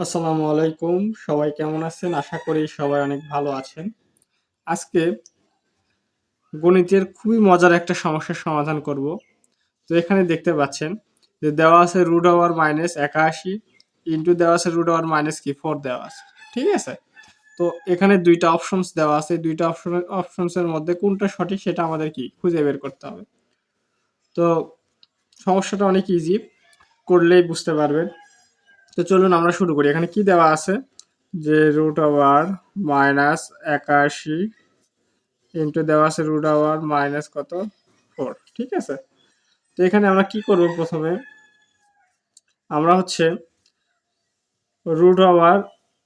আসসালামু আলাইকুম। সবাই কেমন আছেন? আশা করি সবাই অনেক ভালো আছেন। আজকে গণিতের খুবই মজার একটা সমস্যার সমাধান করব। তো এখানে দেখতে পাচ্ছেন যে দেওয়া আছে রুট আওয়ার মাইনাস একাশি ইন্টু দেওয়া আছে রুট আওয়ার মাইনাস কি? ফোর দেওয়া আছে। ঠিক আছে? তো এখানে দুইটা অপশনস দেওয়া আছে। দুইটা অপশন অপশনসের মধ্যে কোনটা সঠিক সেটা আমাদের কি? খুঁজে বের করতে হবে। তো সমস্যাটা অনেক ইজি করলেই বুঝতে পারবেন। তো চলুন আমরা শুরু করি। এখানে কি দেওয়া আছে? যে রুট ওভার মাইনাস একাশি ইন্টু দেওয়া আছে রুট আওয়ার মাইনাস কত? ফোর ঠিক আছে? তো এখানে আমরা কি করব প্রথমে? আমরা হচ্ছে রুট ওভার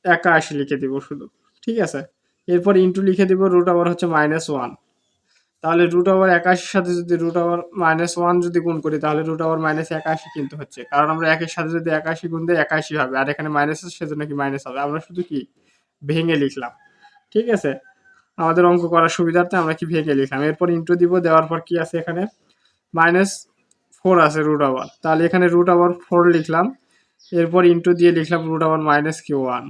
একাশি লিখে দিব শুধু, ঠিক আছে? এরপর ইন্টু লিখে দিব রুট আওয়ার হচ্ছে মাইনাস ওয়ান তাহলে রুট ওভার একাশির সাথে যদি রুট ওভার মাইনাস ওয়ান যদি গুণ করি, তাহলে রুট ওভার মাইনাস একাশি কিন্তু হচ্ছে। কারণ আমরা একের সাথে যদি একাশি গুণ দিই, একাশি হবে। আর এখানে মাইনাস আছে, সেজন্য কি মাইনাস হবে? আমরা শুধু কি? ভেঙে লিখলাম। ঠিক আছে? আমাদের অঙ্ক করার সুবিধার্থে আমরা কি ভেঙে লিখলাম? এরপর ইন্টু দিব, দেওয়ার পর কি আছে এখানে? মাইনাস ফোর আছে রুট ওভার তাহলে এখানে রুট ওভার ফোর লিখলাম। এরপর ইন্টু দিয়ে লিখলাম রুট ওভার মাইনাস কি ওয়ান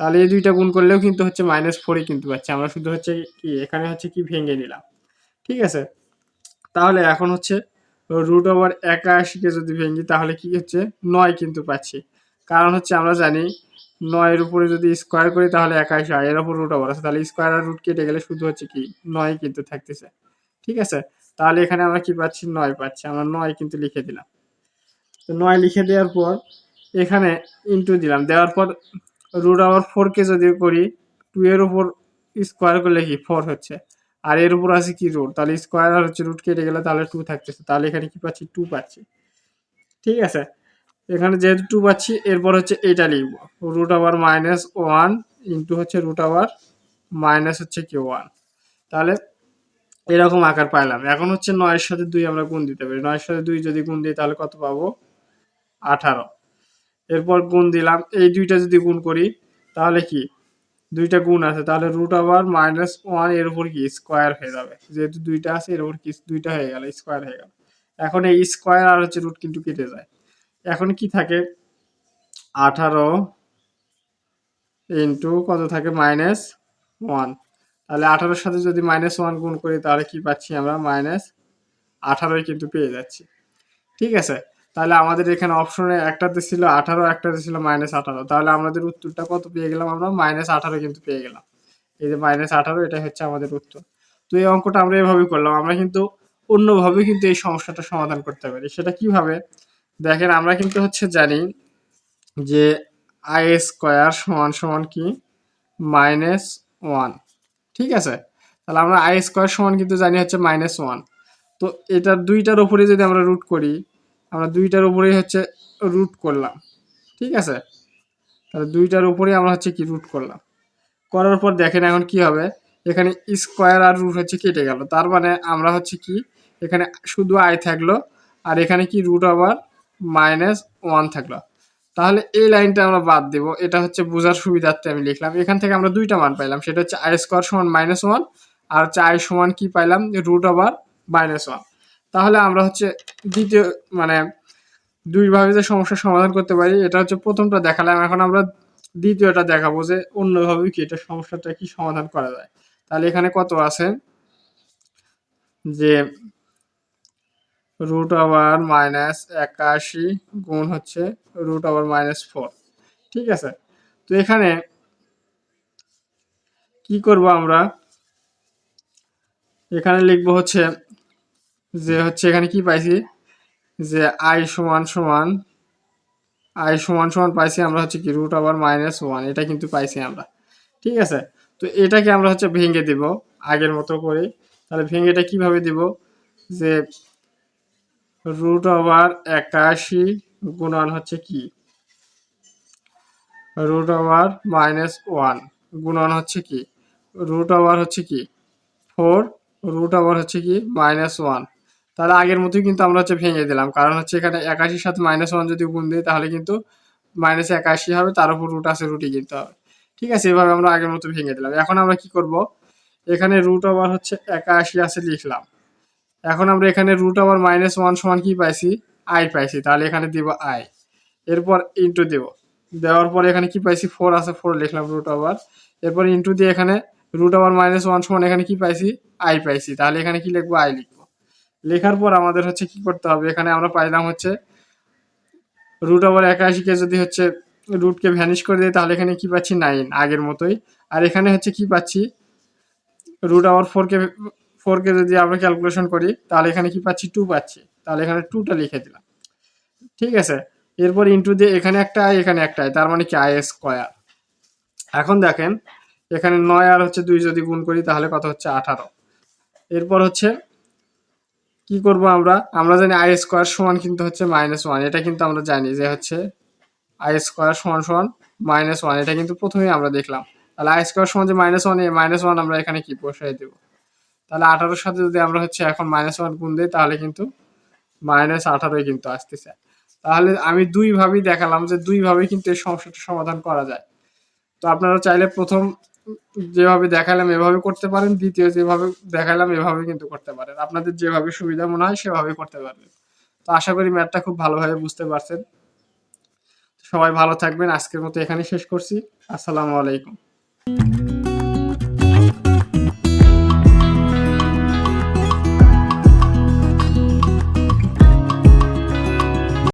তাহলে এই দুইটা গুণ করলেও কিন্তু হচ্ছে মাইনাস ফোরই কিন্তু পাচ্ছি। আমরা শুধু হচ্ছে কি, এখানে হচ্ছে কি ভেঙে নিলাম। ঠিক আছে? তাহলে এখন হচ্ছে রুট ওভার একাশিকে যদি ভেঙি, তাহলে কি হচ্ছে? নয় কিন্তু পাচ্ছি। কারণ হচ্ছে আমরা জানি নয়ের উপরে যদি স্কোয়ার করি, তাহলে একাশি হয়। এর উপর রুট ওভার আছে। তাহলে স্কোয়ার আর রুট কেটে গেলে শুধু হচ্ছে কি, নয় কিন্তু থাকতেছে। ঠিক আছে? তাহলে এখানে আমরা কি পাচ্ছি? নয় পাচ্ছি। আমরা নয় কিন্তু লিখে দিলাম। তো নয় লিখে দেওয়ার পর এখানে ইন্টু দিলাম। দেওয়ার পর রুট আবার ফোরকে যদি করি টু এর উপর স্কোয়ার করলে কি? ফোর হচ্ছে। আর এর উপর আছে কি রুট তাহলে স্কোয়ার আর হচ্ছে রুট কেটে গেলে তাহলে টু থাকতেছে। তাহলে এখানে কি পাচ্ছি? টু পাচ্ছি। ঠিক আছে? এখানে যেহেতু টু পাচ্ছি, এরপর হচ্ছে এটা লিখব। রুট আবার মাইনাস ওয়ান ইন্টু হচ্ছে রুট আবার মাইনাস হচ্ছে কি? ওয়ান তাহলে এরকম আকার পাইলাম। এখন হচ্ছে নয়ের সাথে দুই আমরা গুণ দিতে পারি। নয়ের সাথে দুই যদি গুণ দিই, তাহলে কত পাবো? আঠারো। এরপর গুণ দিলাম, এই দুইটা যদি গুণ করি, তাহলে কি? দুইটা গুণ আছে, তাহলে রুট আবার মাইনাস ওয়ানের উপর কি? স্কোয়ার হয়ে যাবে। যেহেতু দুইটা আছে, এর উপর কি? দুইটা হয়ে গেল স্কোয়ার হয়ে গেল। এখন এই স্কোয়ার আর হচ্ছে রুট কিন্তু কেটে যায়। এখন কি থাকে? আঠারো ইন্টু কত থাকে? মাইনাস ওয়ান তাহলে আঠারোর সাথে যদি মাইনাস ওয়ান গুণ করি, তাহলে কি পাচ্ছি আমরা? মাইনাস আঠারোই কিন্তু পেয়ে যাচ্ছি। ঠিক আছে? তাহলে আমাদের এখানে অপশনে একটাতে ছিল আঠারো, একটাতে ছিল মাইনাস আঠারো। তাহলে আমাদের উত্তরটা কত পেয়ে গেলাম আমরা? মাইনাস আঠারো কিন্তু পেয়ে গেলাম। এই যে মাইনাস আঠারো এটা হচ্ছে আমাদের উত্তর। তো এই অঙ্কটা আমরা এভাবেই করলাম। আমরা কিন্তু অন্যভাবে কিন্তু এই সমস্যাটা সমাধান করতে পারি। সেটা কীভাবে? দেখেন, আমরা কিন্তু হচ্ছে জানি যে আই স্কোয়ার সমান সমান কি? মাইনাস ওয়ান ঠিক আছে? তাহলে আমরা আই স্কোয়ার সমান কিন্তু জানি হচ্ছে মাইনাস ওয়ান তো এটার দুইটার উপরে যদি আমরা রুট করি আমরা দুইটার উপরেই হচ্ছে রুট করলাম, ঠিক আছে? তাহলে দুইটার উপরেই আমরা হচ্ছে কি রুট করলাম। করার পর দেখেন এখন কি হবে? এখানে স্কোয়ার আর রুট হচ্ছে কেটে গেল। তার মানে আমরা হচ্ছে কি, এখানে শুধু আই থাকল, আর এখানে কি রুট আবার মাইনাস ওয়ান থাকল। তাহলে এই লাইনটা আমরা বাদ দেব। এটা হচ্ছে বোঝার সুবিধার্থে আমি লিখলাম। এখান থেকে আমরা দুইটা মান পাইলাম। সেটা হচ্ছে আই স্কোয়ার সমান মাইনাস ওয়ান আর হচ্ছে আই সমান কি পাইলাম? রুট আবার মাইনাস ওয়ান তাহলে আমরা হচ্ছে দ্বিতীয় মানে দুইভাবে যে সমস্যার সমাধান করতে পারি, এটা হচ্ছে প্রথমটা দেখালাম। এখন আমরা দ্বিতীয়টা দেখাবো যে অন্যভাবে কি এটা সমস্যাটা কি সমাধান করা যায়। তাহলে এখানে কত আছে? যে রুট আবার মাইনাস একাশি গুণ হচ্ছে রুট আবার মাইনাস ফোর ঠিক আছে? তো এখানে কি করব আমরা? এখানে লিখব হচ্ছে যে হচ্ছে এখানে কি পাইছি? যে আই সমান সমান আই সমান সমান পাইছি আমরা হচ্ছে কি রুট আবার মাইনাস ওয়ান এটা কিন্তু পাইছি আমরা। ঠিক আছে? তো এটাকে আমরা হচ্ছে ভেঙে দিব, আগের মতো করে। তাহলে ভেঙে এটা কীভাবে দিব? যে রুট ওভার একাশি গুণন হচ্ছে কি? রুট ওভার মাইনাস ওয়ান গুণন হচ্ছে কি? রুট ওভার হচ্ছে কি? ফোর রুট ওভার হচ্ছে কি? মাইনাস ওয়ান তাহলে আগের মতোই কিন্তু আমরা হচ্ছে ভেঙে দিলাম। কারণ হচ্ছে এখানে একাশির সাথে মাইনাস ওয়ান যদি গুণ দিই, তাহলে কিন্তু মাইনাস একাশি হবে, তার উপর রুট আছে রুটি কিনতে হবে। ঠিক আছে, এভাবে আমরা আগের মতো ভেঙে দিলাম। এখন আমরা কি করব? এখানে রুট ওভার হচ্ছে একাশি আছে লিখলাম। এখন আমরা এখানে রুট ওভার মাইনাস ওয়ান সমান কি পাইছি? আই পাইছি। তাহলে এখানে দিব আই এরপর ইন্টু দেব। দেওয়ার পরে এখানে কি পাইছি? ফোর আছে ফোর লিখলাম রুট ওভার এরপর ইন্টু দিয়ে এখানে রুট ওভার মাইনাস ওয়ান সমান এখানে কি পাইছি? আই পাইছি। তাহলে এখানে কি লিখব? আই লিখব। লেখার পর আমাদের হচ্ছে কি করতে হবে? এখানে আমরা পাইলাম হচ্ছে রুট ওভার একাশিকে যদি হচ্ছে রুটকে ভ্যানিশ করে দিই তাহলে এখানে কি পাচ্ছি? নাইন আগের মতোই। আর এখানে হচ্ছে কি পাচ্ছি? রুট ওভার ফোরকে ফোরকে যদি আমরা ক্যালকুলেশন করি, তাহলে এখানে কি পাচ্ছি? টু পাচ্ছি। তাহলে এখানে টুটা লিখে দিলাম। ঠিক আছে? এরপর ইন্টু দিয়ে এখানে একটা আই এখানে একটা আই তার মানে কি? আই স্কোয়ার এখন দেখেন, এখানে নয় আর হচ্ছে দুই যদি গুণ করি, তাহলে কত হচ্ছে? আঠারো। এরপর হচ্ছে কি করব আমরা? আমরা জানি আই স্কোয়ার সমান কিন্তু হচ্ছে মাইনাস ওয়ান এটা কিন্তু আমরা জানি যে হচ্ছে আই স্কোয়ার সমান সমান মাইনাস ওয়ান এটা কিন্তু প্রথমেই আমরা দেখলাম। তাহলে আই স্কোয়ার সমান যে মাইনাস ওয়ান এই মাইনাস ওয়ান আমরা এখানে কি বসাই দেবো? তাহলে আঠারোর সাথে যদি আমরা হচ্ছে এখন মাইনাস ওয়ান গুণ দিই, তাহলে কিন্তু মাইনাস আঠারোই কিন্তু আসতেছে। তাহলে আমি দুইভাবেই দেখালাম যে দুইভাবেই কিন্তু এই সমস্যাটা সমাধান করা যায়। তো আপনারা চাইলে প্রথম যেভাবে দেখালাম এভাবে করতে পারেন। দ্বিতীয়, যেভাবে দেখালাম এভাবে কিন্তু করতে পারেন। আপনাদের যেভাবে সুবিধা মনে হয়, সেভাবে করতে পারবেন। তো আশা করি ম্যাথটা খুব ভালোভাবে বুঝতে পারছেন। সবাই ভালো থাকবেন। আজকের মতো এখানে শেষ করছি। আসসালামু আলাইকুম।